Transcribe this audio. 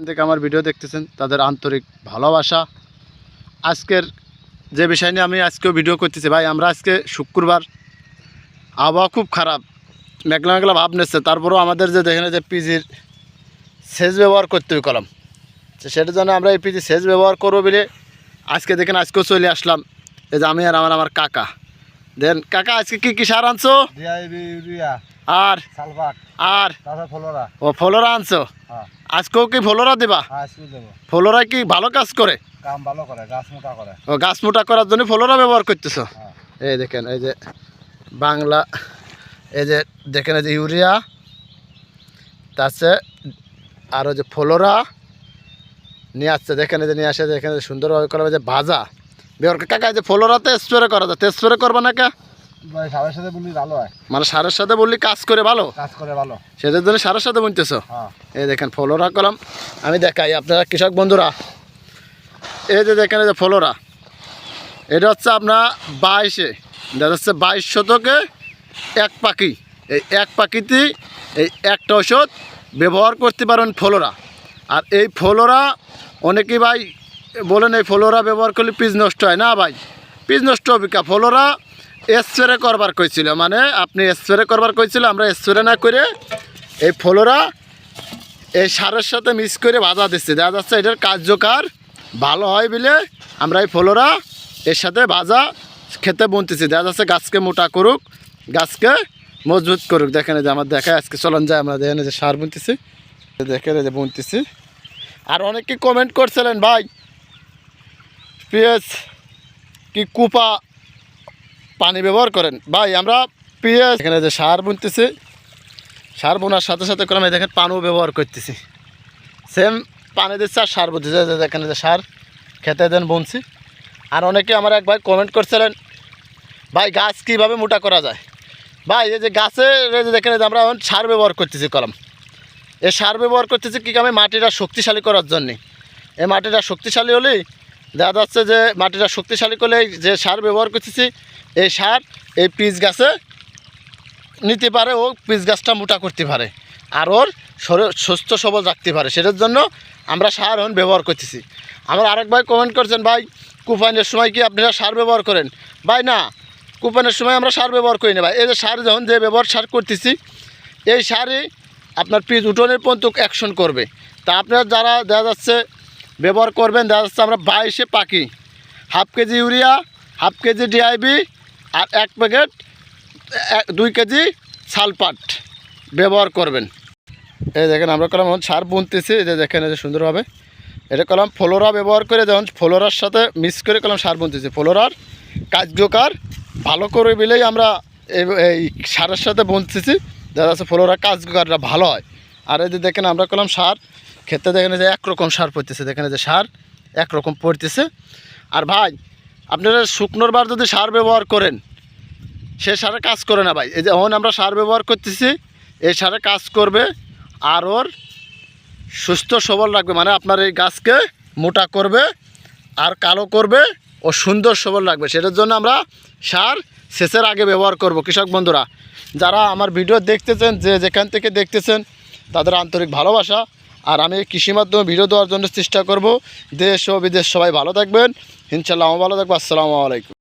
থেকে আমার ভিডিও দেখতেছেন তাদের আন্তরিক ভালোবাসা। আজকের যে বিষয় নিয়ে আমি আজকেও ভিডিও করতেছি ভাই আমরা আজকে শুক্রবার আবহাওয়া খুব খারাপ মেঘলা মেঘলা ভাব নিচ্ছে তারপরেও আমাদের যে দেখেন যে পিজির সেচ ব্যবহার করতে হবে কলম সেটার জন্য আমরা এই পিজি সেচ ব্যবহার করব বলে আজকে দেখেন আজকেও চলে আসলাম। এই যে আমি আর আমার আমার কাকা। দেন কাকা আজকে কি কি সার আনছো? আর? আর? ফলোরা। ও ফলোরা আনছো? হ্যাঁ। আজকেও কি ফলোরা দিবা? হ্যাঁ ফলোরা কি ভালো কাজ করে? কাম ভালো করে গাছ মোটা করে। ও গাছ মোটা করার জন্য ফলোরা ব্যবহার করতেছ? হ্যাঁ। এই দেখেন এই যে বাংলা এই যে দেখেন এই যে ইউরিয়া তাছে আরও যে ফলোরা নিয়ে আসছে দেখেন এই যে নিয়ে আসে দেখেন সুন্দরভাবে করা যে ভাজা। ব্যবহার কাকা এই যে ফলোরাতে স্প্রে করা যায় স্প্রে করবা না কা সারের সাথে বললি ভালো হয়। মানে সারের সাথে বললি কাজ করে ভালো? কাজ করে ভালো। সেটার জন্য সারের সাথে বুনতেছ? হ্যাঁ। এই দেখেন ফলোরা কলম। আমি দেখাই আপনারা কৃষক বন্ধুরা। এই যে দেখেন এই যে ফলোরা। এটা হচ্ছে আপনার বাইশে। দেখা যাচ্ছে বাইশ শতকে এক পাখি। এই এক পাখিতে এই একটা ওষুধ ব্যবহার করতে পারেন ফলোরা। আর এই ফলোরা অনেকেই ভাই বলেন এই ফলোরা ব্যবহার করলে পিস নষ্ট হয়। না ভাই পিস নষ্ট হবে কা? ফলোরা স্প্রে করবার কইছিল মানে আপনি স্প্রে করবার কইছিল, আমরা স্প্রে না করে এই ফলোরা এই সারের সাথে মিক্স করে ভাজা দিচ্ছি। দেখা যাচ্ছে এটার কার্যকার ভালো হয় বলে আমরা এই ফলোরা এর সাথে ভাজা খেতে বুনতেছি। দেখা যাচ্ছে গাছকে মোটা করুক, গাছকে মজবুত করুক। দেখেন যে আমার দেখায়, আজকে চলন যায় আমরা, দেখেন যে সার বুনতেছি। দেখেন যে বুনতেছি। আর অনেকে কমেন্ট করছিলেন, ভাই পিএস কি কুপা পানি ব্যবহার করেন। ভাই, আমরা পিএস এখানে যে সার বুনতেছি, সার বোনার সাথে সাথে করে আমি দেখেন পানও ব্যবহার করতেছি। সেম পানি দিচ্ছে আর সার বুনতেছি। এই যে সার খেতে দেন বুনছি। আর অনেকে আমার এক ভাই কমেন্ট করছিলেন, ভাই, গাছ কীভাবে মোটা করা যায়? ভাই, এই যে গাছে, এই যে দেখেন আমরা এখন সার ব্যবহার করতেছি কলম। এই সার ব্যবহার করতেছি কী কামে মাটিটা শক্তিশালী করার জন্যে। এই মাটিটা শক্তিশালী হলেই দেখা যাচ্ছে যে মাটিটা শক্তিশালী করলে যে সার ব্যবহার করতেছি এই সার, এই পিচ গাছে নিতে পারে ও পিচ গাছটা মোটা করতে পারে। আর ওর সুস্থ সবল রাখতে পারে। সেটার জন্য আমরা সার এখন ব্যবহার করতেছি। আমার আরেক ভাই কমেন্ট করছেন, ভাই কুপানের সময় কি আপনারা সার ব্যবহার করেন? ভাই, না কুপানের সময় আমরা সার ব্যবহার করি না, ভাই। এই যে সার যখন যে ব্যবহার সার করতেছি, এই সারই আপনার পিচ উঠোনের পর্যন্ত অ্যাকশন করবে। তা আপনারা যারা দেখা যাচ্ছে ব্যবহার করবেন, দেখা যাচ্ছে আমরা বাইশে পাখি, half kg urea, half kg DIB আর এক প্যাকেট দুই কেজি সালপাট ব্যবহার করবেন। এই দেখেন, আমরা কলাম এখন সার বুনতেছি, এই যে দেখেন, এই যে সুন্দরভাবে এটা কলাম ফ্লোরা ব্যবহার করে যেমন ফ্লোরার সাথে মিক্স করে কলাম সার বুনতেছি। ফ্লোরার কার্যকার ভালো করে বিলেই আমরা এই- সারের সাথে বুনতেছি, দেখা যাচ্ছে ফ্লোরা কার্যকারটা ভালো হয়। আর এই যে দেখেন, আমরা কলাম সার খেতে দেখেন যে একরকম সার পড়তেছে। দেখেন যে সার একরকম পড়তেছে। আর ভাই আপনারা শুকনোর বার যদি সার ব্যবহার করেন, সে সারে কাজ করে না ভাই। এই যে এখন আমরা সার ব্যবহার করতেছি, এই সারে কাজ করবে আর ওর সুস্থ সবল রাখবে। মানে আপনার এই গাছকে মোটা করবে আর কালো করবে ও সুন্দর সবল রাখবে। সেটার জন্য আমরা সার সেচের আগে ব্যবহার করব। কৃষক বন্ধুরা, যারা আমার ভিডিও দেখতেছেন, যে যেখান থেকে দেখতেছেন, তাদের আন্তরিক ভালোবাসা। আর আমি কৃষি মাধ্যমে ভিডিও দেওয়ার জন্য চেষ্টা করব। দেশ ও বিদেশ সবাই ভালো থাকবেন। ইনশাল্লাহ আমার ভালো থাকব। আসসালামু আলাইকুম।